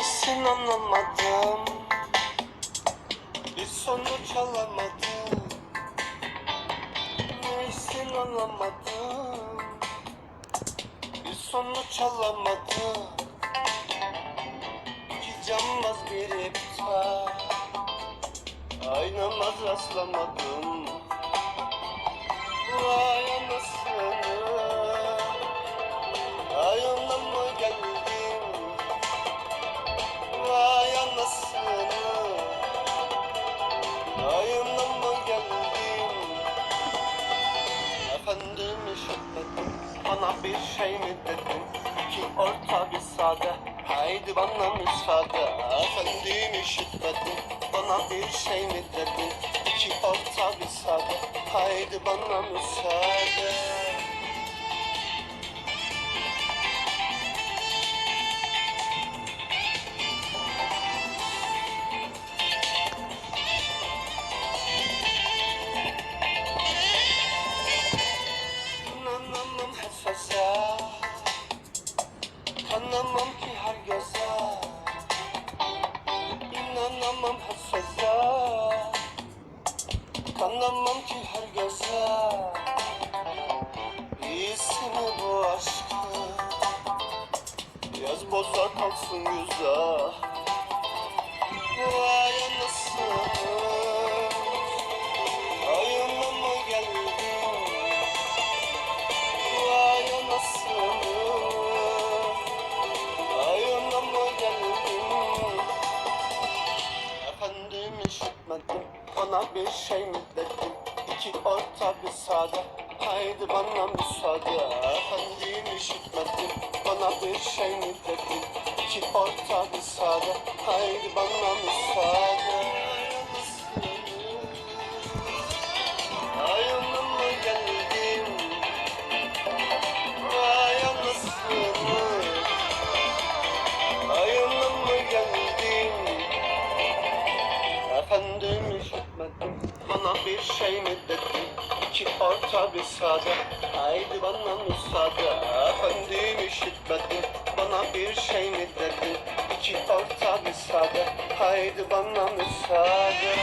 Neysin anlamadım. Bir sonuç alamadım Neysin anlamadım. Bir sonuç alamadım İki cambaz bir iptal. Aynamaz rastlamadım bir şey mi dedin? Ki orta bir sade. Haydi bana müsaade. Efendim işitmedim Bana bir şey mi dedin? Ki orta bir sade. Haydi bana müsaade İnanamam hassasa Kanamam ki her göze. İnanamam hassasa Kanamam ki her göze. İyisi mi bu aşkı Yaz bozar kalsın güzel işitmedim Bana bir şey mi dedin? İki orta bir sade. Haydi bana müsaade. Efendim işitmedim. Bana bir şey mi dedin? İki orta bir sade. Haydi bana müsaade bir şey mi dedin İki orta bir sade. Haydi bana müsaade. Efendim işitmedim Bana bir şey mi dedin İki orta bir sade. Haydi bana müsaade